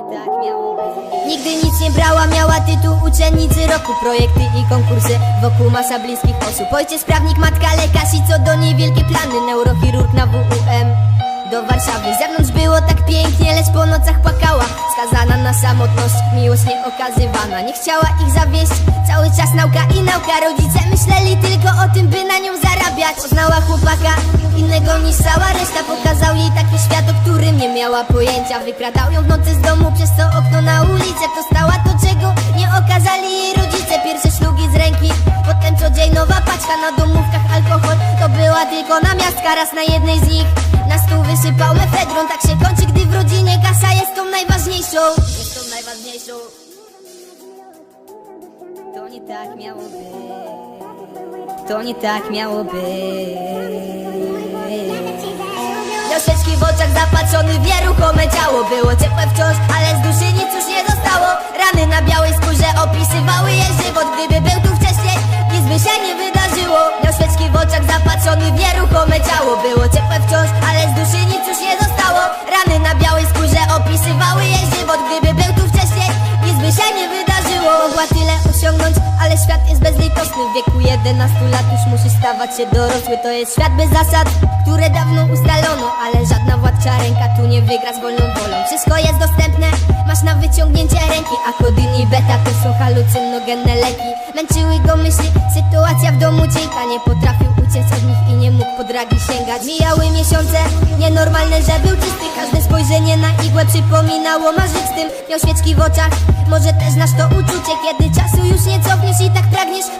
tak. Nigdy nic nie brała, miała tytuł uczennicy roku. Projekty i konkursy, wokół masa bliskich osób. Ojciec prawnik, matka lekarz i co do niej wielkie plany. Neurochirurg na WUM do Warszawy. Z zewnątrz było tak pięknie, lecz po nocach płakała. Skazana na samotność, miłość nie okazywana Nie chciała ich zawieść, cały czas nauka i nauka. Rodzice myśleli tylko o tym, by na nią zarabiać. Poznała chłopaka, innego niż cała reszta. Pokazał jej taki świat, o którym nie miała pojęcia. Wykradał ją w nocy z domu, przez to okno na ulicę. Dostała to, czego nie okazali jej rodzice. Pierwsze szlugi z ręki, potem codziennowa paczka Na domówkach. Alkohol, to była tylko namiastka. Raz na jednej z nich na stół wysypał mefedron. Tak się kończy, gdy w rodzinie kasa jest tą najważniejszą. Jest tą najważniejszą. To nie tak miało być. To nie tak miało być Miał świeczki w oczach zapatrzony w nieruchome ciało. Było ciepłe wciąż, ale z duszy nic już nie zostało. Rany na białej skórze opisywały jej żywot. Gdyby był tu wcześniej, nic by się nie wydarzyło. Miał świeczki w oczach zapatrzony w nieruchome ciało. Było ciepłe wciąż, ale z duszy nic już nie zostało. Rany na białej skórze opisywały jej żywot. Gdyby był tu wcześniej, nic by się nie wydarzyło. Mogła tyle osiągnąć, ale świat jest bezlitosny W wieku 11 lat już musi stawać się dorosły. To jest świat bez zasad, które dawno ustalono. Ale żadna władcza ręka tu nie wygra z wolną wolą. Wszystko jest dostępne, masz na wyciągnięcie ręki. A kodyn i beta to są halucynogenne leki. Męczyły go myśli, sytuacja w domu cienka Nie potrafił uciec od nich i nie mógł pod ragi sięgać. Mijały miesiące, nienormalne, że był czysty. Każde spojrzenie na igłę przypominało masz żyć z tym. Miał świeczki w oczach, może też znasz to uczucie. Kiedy czasu już nie cofniesz i tak pragniesz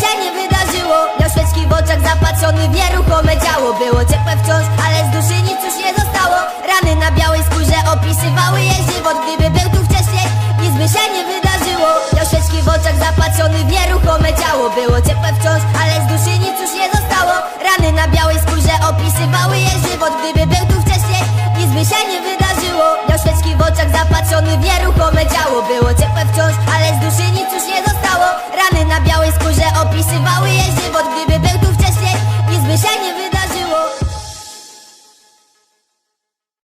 się nie wydarzyło. Miał świeczki w oczach zapatrzony w nieruchome ciało. Było ciepłe wciąż, ale z duszy nic już nie zostało. Rany na białej skórze opisywały jej żywot. Gdyby był tu wcześniej, nic by się nie wydarzyło. Miał świeczki w oczach zapatrzony w nieruchome ciało. Było ciepłe wciąż, ale z duszy nic już nie zostało. Rany na białej skórze opisywały jej żywot. Gdyby był tu wcześniej, nic by się nie wydarzyło. Miał świeczki w oczach zapatrzony w nieruchome ciało. Było